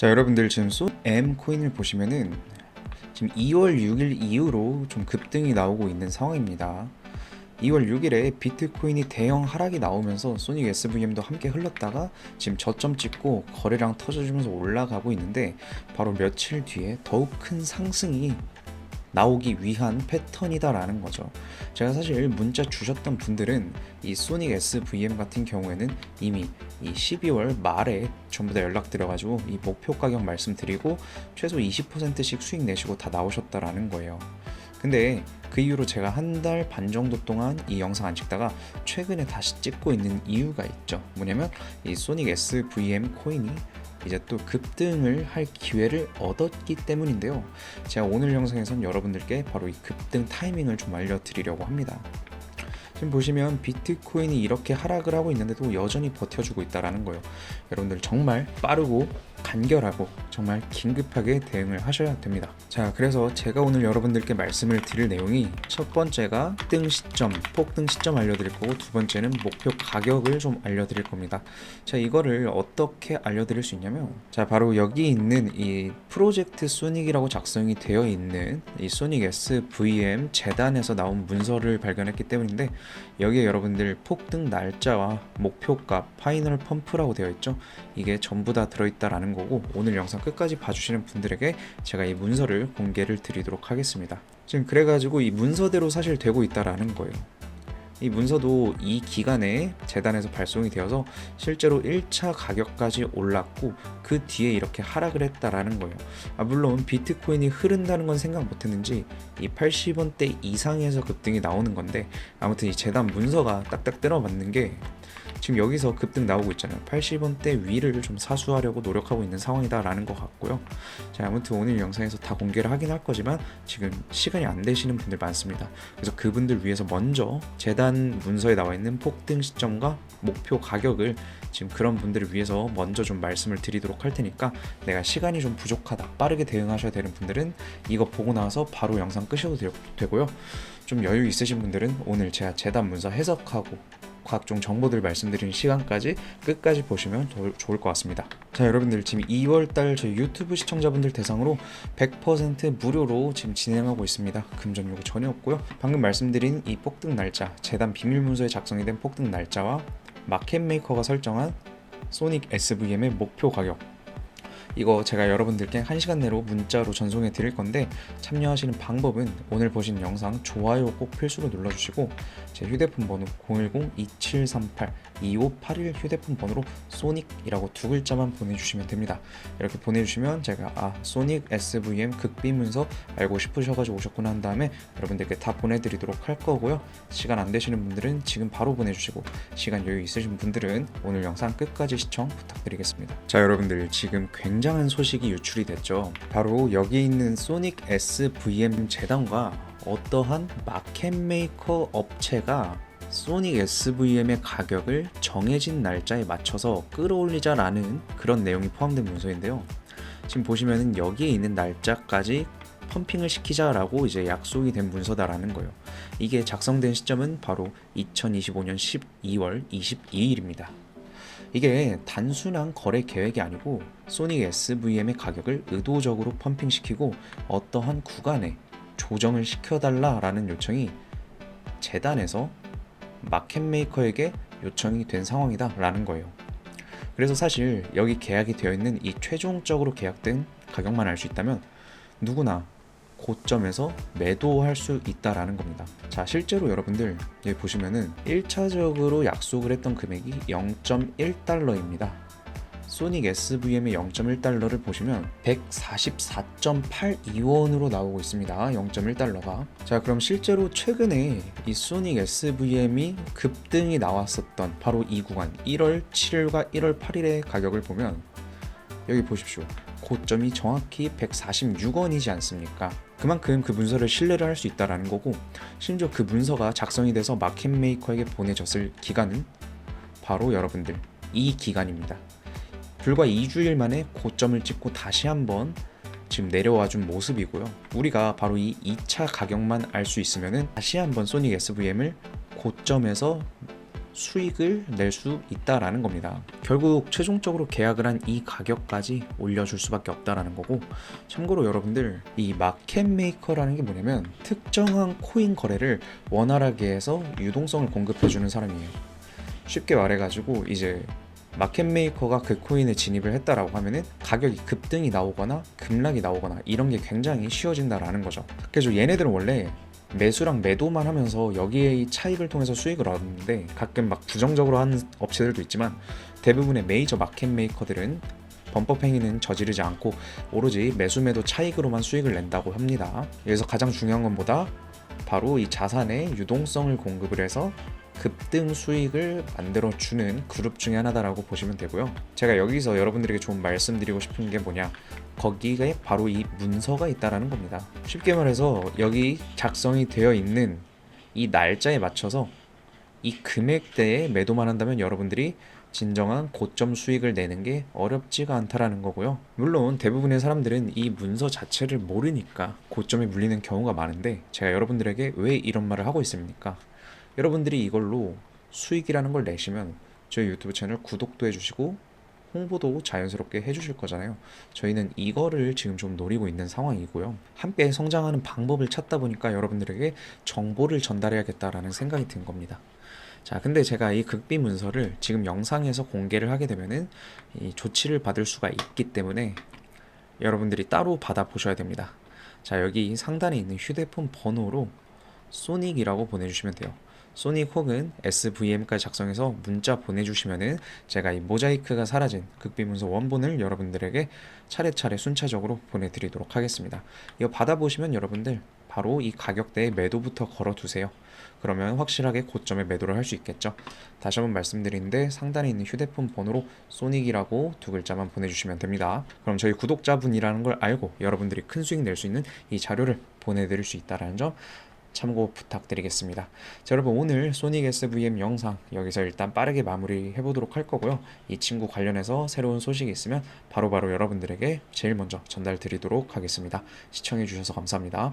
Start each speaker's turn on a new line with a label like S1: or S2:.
S1: 자 여러분들 지금 소 M 코인을 보시면은 지금 2월 6일 이후로 좀 급등이 나오고 있는 상황입니다. 2월 6일에 비트코인이 대형 하락이 나오면서 소닉 SVM도 함께 흘렀다가 지금 저점 찍고 거래량 터져주면서 올라가고 있는데 바로 며칠 뒤에 더욱 큰 상승이 나오기 위한 패턴이다라는 거죠. 제가 사실 문자 주셨던 분들은 이 소닉 SVM 같은 경우에는 이미 이 12월 말에 전부 다 연락드려가지고 이 목표 가격 말씀드리고 최소 20%씩 수익 내시고 다 나오셨다라는 거예요. 근데 그 이후로 제가 한 달 반 정도 동안 이 영상 안 찍다가 최근에 다시 찍고 있는 이유가 있죠. 뭐냐면 이 소닉 SVM 코인이 이제 또 급등을 할 기회를 얻었기 때문인데요. 제가 오늘 영상에선 여러분들께 바로 이 급등 타이밍을 좀 알려드리려고 합니다. 지금 보시면 비트코인이 이렇게 하락을 하고 있는데도 여전히 버텨주고 있다라는 거예요. 여러분들 정말 빠르고 간결하고 정말 긴급하게 대응을 하셔야 됩니다. 자, 그래서 제가 오늘 여러분들께 말씀을 드릴 내용이 첫 번째가 폭등 시점, 폭등 시점 알려드릴 거고 두 번째는 목표 가격을 좀 알려드릴 겁니다. 자, 이거를 어떻게 알려드릴 수 있냐면 자, 바로 여기 있는 이 프로젝트 소닉이라고 작성이 되어 있는 이 소닉 SVM 재단에서 나온 문서를 발견했기 때문인데 여기에 여러분들 폭등 날짜와 목표가 파이널 펌프라고 되어 있죠. 이게 전부 다 들어있다라는 거고 오늘 영상 끝까지 봐주시는 분들에게 제가 이 문서를 공개를 드리도록 하겠습니다. 지금 그래가지고 이 문서대로 사실 되고 있다라는 거예요. 이 문서도 이 기간에 재단에서 발송이 되어서 실제로 1차 가격까지 올랐고 그 뒤에 이렇게 하락을 했다라는 거예요. 아, 물론 비트코인이 흐른다는 건 생각 못 했는지 이 80원대 이상에서 급등이 나오는 건데 아무튼 이 재단 문서가 딱딱 들어맞는 게 지금 여기서 급등 나오고 있잖아요. 80원대 위를 좀 사수하려고 노력하고 있는 상황이다라는 것 같고요. 자, 아무튼 오늘 영상에서 다 공개를 하긴 할 거지만 지금 시간이 안 되시는 분들 많습니다. 그래서 그분들 위해서 먼저 재단 문서에 나와 있는 폭등 시점과 목표 가격을 지금 그런 분들을 위해서 먼저 좀 말씀을 드리도록 할 테니까 내가 시간이 좀 부족하다 빠르게 대응하셔야 되는 분들은 이거 보고 나서 바로 영상 끄셔도 되고요. 좀 여유 있으신 분들은 오늘 제가 재단 문서 해석하고 각종 정보들 말씀드리는 시간까지 끝까지 보시면 더 좋을 것 같습니다. 자, 여러분들 지금 2월달 저희 유튜브 시청자분들 대상으로 100% 무료로 지금 진행하고 있습니다. 금전 요구 전혀 없고요. 방금 말씀드린 이 폭등 날짜, 재단 비밀 문서에 작성이 된 폭등 날짜와 마켓 메이커가 설정한 소닉 SVM의 목표 가격 이거 제가 여러분들께 1시간 내로 문자로 전송해 드릴 건데 참여하시는 방법은 오늘 보신 영상 좋아요 꼭 필수로 눌러주시고 제 휴대폰 번호 010-2738-2581 휴대폰 번호로 소닉이라고 두 글자만 보내주시면 됩니다. 이렇게 보내주시면 제가 아 소닉 SVM 극비 문서 알고 싶으셔가지고 오셨구나 한 다음에 여러분들께 다 보내드리도록 할 거고요. 시간 안 되시는 분들은 지금 바로 보내주시고 시간 여유 있으신 분들은 오늘 영상 끝까지 시청 부탁드리겠습니다. 자 여러분들 지금 굉장히 굉장한 소식이 유출이 됐죠. 바로 여기 있는 소닉 SVM 재단과 어떠한 마켓 메이커 업체가 소닉 SVM의 가격을 정해진 날짜에 맞춰서 끌어올리자라는 그런 내용이 포함된 문서인데요. 지금 보시면은 여기에 있는 날짜까지 펌핑을 시키자라고 이제 약속이 된 문서다라는 거예요. 이게 작성된 시점은 바로 2025년 12월 22일입니다. 이게 단순한 거래 계획이 아니고 소닉 SVM의 가격을 의도적으로 펌핑시키고 어떠한 구간에 조정을 시켜달라라는 요청이 재단에서 마켓메이커에게 요청이 된 상황이다라는 거예요. 그래서 사실 여기 계약이 되어 있는 이 최종적으로 계약된 가격만 알 수 있다면 누구나 고점에서 매도할 수 있다라는 겁니다. 자, 실제로 여러분들 여기 보시면은 1차적으로 약속을 했던 금액이 0.1달러입니다. 소닉 SVM의 0.1달러를 보시면 144.82원으로 나오고 있습니다. 0.1달러가. 자, 그럼 실제로 최근에 이 소닉 SVM이 급등이 나왔었던 바로 이 구간 1월 7일과 1월 8일의 가격을 보면 여기 보십시오. 고점이 정확히 146원이지 않습니까? 그만큼 그 문서를 신뢰를 할 수 있다라는 거고 심지어 그 문서가 작성이 돼서 마켓 메이커에게 보내졌을 기간은 바로 여러분들 이 기간입니다. 불과 2주일 만에 고점을 찍고 다시 한번 지금 내려와 준 모습이고요. 우리가 바로 이 2차 가격만 알 수 있으면은 다시 한번 소닉 SVM을 고점에서 수익을 낼 수 있다라는 겁니다. 결국 최종적으로 계약을 한 이 가격까지 올려줄 수밖에 없다라는 거고 참고로 여러분들 이 마켓 메이커라는 게 뭐냐면 특정한 코인 거래를 원활하게 해서 유동성을 공급해주는 사람이에요. 쉽게 말해가지고 이제 마켓 메이커가 그 코인에 진입을 했다라고 하면은 가격이 급등이 나오거나 급락이 나오거나 이런 게 굉장히 쉬워진다라는 거죠. 그래서 얘네들은 원래 매수랑 매도만 하면서 여기에 차익을 통해서 수익을 얻는데 가끔 막 부정적으로 하는 업체들도 있지만 대부분의 메이저 마켓 메이커들은 범법 행위는 저지르지 않고 오로지 매수 매도 차익으로만 수익을 낸다고 합니다. 여기서 가장 중요한 건 뭐다? 바로 이 자산의 유동성을 공급을 해서 급등 수익을 만들어 주는 그룹 중에 하나다라고 보시면 되고요. 제가 여기서 여러분들에게 좀 말씀드리고 싶은 게 뭐냐? 거기에 바로 이 문서가 있다라는 겁니다. 쉽게 말해서 여기 작성이 되어 있는 이 날짜에 맞춰서 이 금액대에 매도만 한다면 여러분들이 진정한 고점 수익을 내는 게 어렵지가 않다라는 거고요. 물론 대부분의 사람들은 이 문서 자체를 모르니까 고점에 물리는 경우가 많은데 제가 여러분들에게 왜 이런 말을 하고 있습니까? 여러분들이 이걸로 수익이라는 걸 내시면 저희 유튜브 채널 구독도 해주시고 홍보도 자연스럽게 해주실 거잖아요. 저희는 이거를 지금 좀 노리고 있는 상황이고요. 함께 성장하는 방법을 찾다 보니까 여러분들에게 정보를 전달해야겠다라는 생각이 든 겁니다. 자, 근데 제가 이 극비 문서를 지금 영상에서 공개를 하게 되면은 이 조치를 받을 수가 있기 때문에 여러분들이 따로 받아 보셔야 됩니다. 자, 여기 상단에 있는 휴대폰 번호로 소닉이라고 보내주시면 돼요. 소닉 혹은 SVM까지 작성해서 문자 보내주시면은 제가 이 모자이크가 사라진 극비 문서 원본을 여러분들에게 차례차례 순차적으로 보내드리도록 하겠습니다. 이거 받아보시면 여러분들 바로 이 가격대에 매도부터 걸어두세요. 그러면 확실하게 고점에 매도를 할 수 있겠죠. 다시 한번 말씀드리는데 상단에 있는 휴대폰 번호로 소닉이라고 두 글자만 보내주시면 됩니다. 그럼 저희 구독자분이라는 걸 알고 여러분들이 큰 수익 낼 수 있는 이 자료를 보내드릴 수 있다는 점 참고 부탁드리겠습니다. 자, 여러분 오늘 소닉 SVM 영상 여기서 일단 빠르게 마무리 해 보도록 할 거고요. 이 친구 관련해서 새로운 소식이 있으면 바로바로 여러분들에게 제일 먼저 전달 드리도록 하겠습니다. 시청해 주셔서 감사합니다.